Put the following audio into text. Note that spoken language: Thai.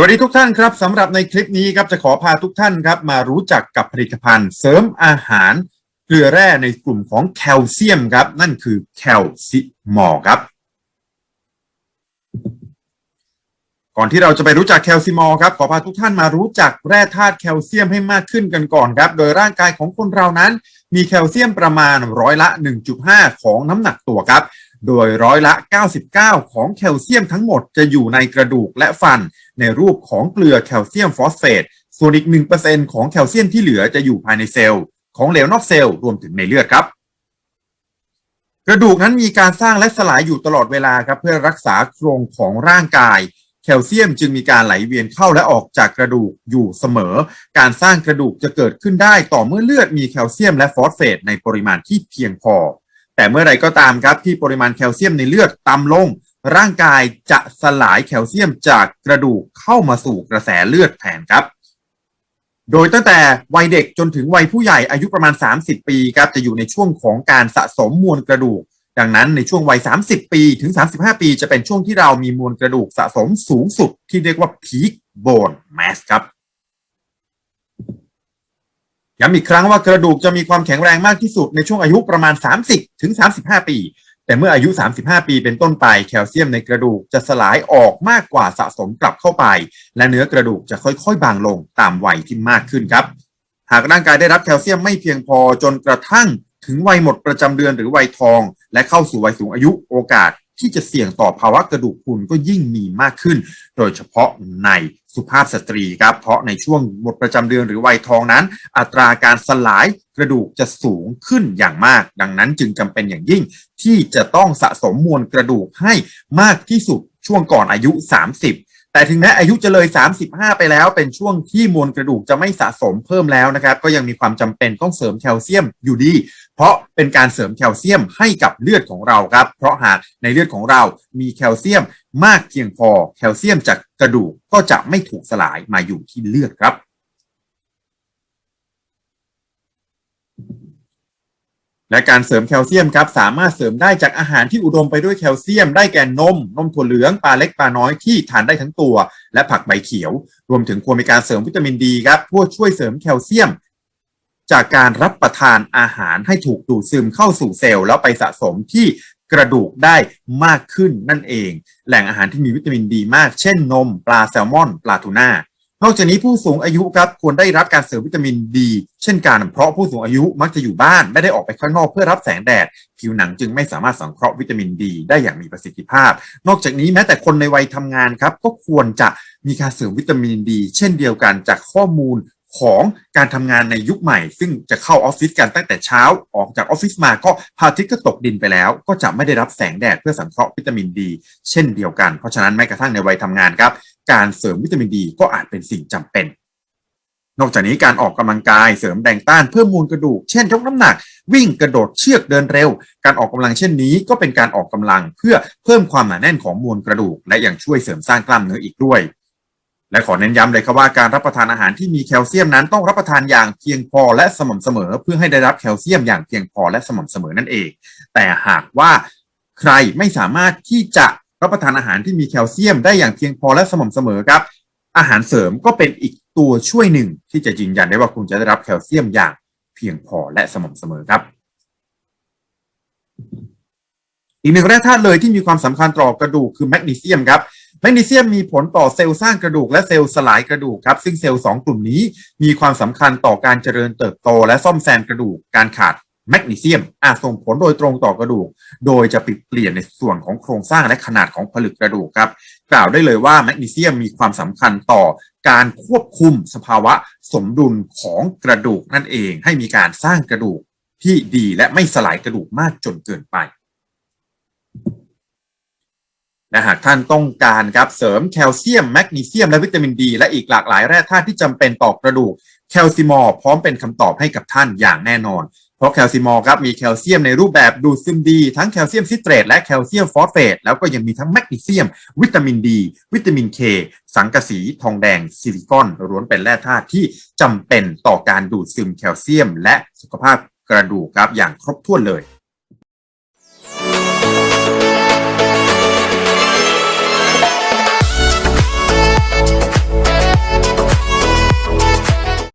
วัสดีทุกท่านครับสำหรับในคลิปนี้ครับจะขอพาทุกท่านครับมารู้จักกับผลิตภัณฑ์เสริมอาหารเกลือแร่ในกลุ่มของแคลเซียมครับ นั่นคือแคลซิมอลครับ ก่อนที่เราจะไปรู้จักแคลซิมอลครับขอพาทุกท่านมารู้จักแร่ธาตุแคลเซียมให้มากขึ้นกันก่อนครับ โดยร่างกายของคนเรานั้น มีแคลเซียมประมาณร้อยละ 1.5 ของน้ำหนักตัวครับ โดยร้อยละ 99 ของแคลเซียมทั้งหมดจะอยู่ในกระดูกและฟัน ในรูปของเกลือแคลเซียมฟอสเฟต ส่วนอีก 1%ของแคลเซียมที่เหลือจะอยู่ภายในเซลล์ ของเหลวนอกเซลล์รวมถึงในเลือดครับ กระดูกนั้นมีการสร้างและสลายอยู่ตลอดเวลาครับเพื่อรักษาโครงของร่างกายแคลเซียมจึงมีการไหลเวียนเข้าและออกจากกระดูกอยู่เสมอ การสร้างกระดูกจะเกิดขึ้นได้ต่อเมื่อเลือดมีแคลเซียมและฟอสเฟตในปริมาณที่เพียงพอ แต่เมื่อไรก็ตามครับที่ปริมาณแคลเซียมในเลือดต่ำลง ร่างกายจะสลายแคลเซียมจากกระดูกเข้ามาสู่กระแสเลือดแทนครับ โดยตั้งแต่วัยเด็กจนถึงวัยผู้ใหญ่อายุประมาณ 30 ปีครับจะอยู่ในช่วงของการสะสมมวลกระดูก ดังนั้นในช่วงวัย 30 ปีถึง 35 ปีจะเป็นช่วงที่เรามีมวลกระดูกสะสมสูงสุดที่เรียกว่า peak bone mass ครับ ย้ำอีกครั้งว่ากระดูกจะมีความแข็งแรงมากที่สุดในช่วงอายุประมาณ 30 ถึง 35 ปี แต่เมื่ออายุ 35 ปีเป็นต้นไปแคลเซียมในกระดูกจะสลายออกมากกว่าสะสมกลับเข้าไป และเนื้อกระดูกจะค่อยๆ บางลงตามวัยที่มากขึ้นครับ หากร่างกายได้รับแคลเซียมไม่เพียงพอจนกระทั่งถึงวัยหมดประจำเดือนหรือวัยทอง และเข้าสู่วัยสูงอายุโอกาส ที่จะเสี่ยงต่อภาวะกระดูกพรุนก็ยิ่งมีมากขึ้น โดยเฉพาะในสุภาพสตรีครับ เพราะในช่วงหมดประจำเดือนหรือวัยทองนั้น อัตราการสลายกระดูกจะสูงขึ้นอย่างมาก ดังนั้นจึงจำเป็นอย่างยิ่ง ที่จะต้องสะสมมวลกระดูกให้มากที่สุดช่วงก่อนอายุ 30แต่ถึงแม้อายุจะเลย 35 ไปแล้ว เป็นช่วงที่มวลกระดูกจะไม่สะสมเพิ่มแล้วนะครับ ก็ยังมีความจำเป็นต้องเสริมแคลเซียมอยู่ดี เพราะเป็นการเสริมแคลเซียมให้กับเลือดของเราครับ เพราะหากในเลือดของเรามีแคลเซียมมากเพียงพอ แคลเซียมจากกระดูกก็จะไม่ถูกสลายมาอยู่ที่เลือดครับและการเสริมแคลเซียมครับสามารถเสริมได้จากอาหารที่อุดมไปด้วยแคลเซียม ได้แก่นม นมถั่วเหลืองปลาเล็กปลาน้อยที่ทานได้ทั้งตัว และผักใบเขียว รวมถึงควรมีการเสริมวิตามินดีครับเพื่อช่วยเสริมแคลเซียม จากการรับประทานอาหารให้ถูกดูดซึมเข้าสู่เซลล์แล้วไปสะสมที่กระดูกได้มากขึ้นนั่นเอง แหล่งอาหารที่มีวิตามินดีมาก เช่นนม ปลาแซลมอน ปลาทูน่านอกจากนี้ผู้สูงอายุครับควรได้รับการเสริมวิตามินดี เช่นกันเพราะผู้สูงอายุมักจะอยู่บ้านไม่ได้ออกไปข้างนอกเพื่อรับแสงแดด ผิวหนังจึงไม่สามารถสังเคราะห์วิตามินดีได้อย่างมีประสิทธิภาพ นอกจากนี้แม้แต่คนในวัยทำงานครับก็ควรจะมีการเสริมวิตามินดี เช่นเดียวกันจากข้อมูล ของการทำงานในยุคใหม่ ซึ่งจะเข้าออฟฟิศกันตั้งแต่เช้า ออกจากออฟฟิศมาก็พระอาทิตย์ก็ตกดินไปแล้ว ก็จะไม่ได้รับแสงแดดเพื่อสังเคราะห์วิตามินดี เช่นเดียวกัน เพราะฉะนั้นแม้กระทั่งในวัยทำงานครับ การเสริมวิตามินดีก็อาจเป็นสิ่งจำเป็น นอกจากนี้การออกกำลังกายเสริมแรงต้านเพิ่มมูลกระดูก เช่นยกน้ำหนัก วิ่งกระโดดเชือกเดินเร็ว การออกกำลังเช่นนี้ก็เป็นการออกกำลังเพื่อเพิ่มความหนาแน่นของมวลกระดูก และยังช่วยเสริมสร้างกล้ามเนื้ออีกด้วย และขอเน้นย้ำเลยครับว่าการรับประทานอาหารที่มีแคลเซียมนั้นต้องรับประทานอย่างเพียงพอและสม่ำเสมอ เพื่อให้ได้รับแคลเซียมอย่างเพียงพอและสม่ำเสมอนั่นเอง แต่หากว่าใครไม่สามารถที่จะรับประทานอาหารที่มีแคลเซียมได้อย่างเพียงพอและสม่ำเสมอครับ อาหารเสริมก็เป็นอีกตัวช่วยหนึ่ง ที่จะยืนยันได้ว่าคุณจะได้รับแคลเซียมอย่างเพียงพอและสม่ำเสมอครับอีกหนึ่งแร่ธาตุเลยที่มีความสำคัญต่อกระดูกคือแมกนีเซียมครับ แมกนีเซียมมีผลต่อเซลล์สร้างกระดูกและเซลล์สลายกระดูกครับ ซึ่งเซลล์สองกลุ่มนี้มีความสำคัญต่อการเจริญเติบโต และซ่อมแซมกระดูกการขาดแมกนีเซียมอาจส่งผลโดยตรงต่อกระดูก โดยจะปิดเปลี่ยนในส่วนของโครงสร้างและขนาดของผลึกกระดูกครับ กล่าวได้เลยว่าแมกนีเซียมมีความสำคัญต่อการควบคุมสภาวะสมดุลของกระดูกนั่นเอง ให้มีการสร้างกระดูกที่ดีและไม่สลายกระดูกมากจนเกินไป และหากท่านต้องการครับเสริมแคลเซียมแมกนีเซียมและวิตามินดี และอีกหลากหลายแร่ธาตุที่จำเป็นต่อกระดูกแคลซิมอลพร้อมเป็นคำตอบให้กับท่านอย่างแน่นอน เพราะแคลซิมอลครับมีแคลเซียมในรูปแบบดูดซึมดี ทั้งแคลเซียมซิเตรตและแคลเซียมฟอสเฟตแล้วก็ยังมีทั้งแมกนีเซียม วิตามินดี วิตามินเคสังกะสี ทองแดง ซิลิคอนล้วนเป็นแร่ธาตุที่จำเป็นต่อการดูดซึมแคลเซียม และสุขภาพกระดูกครับอย่างครบถ้วนเลย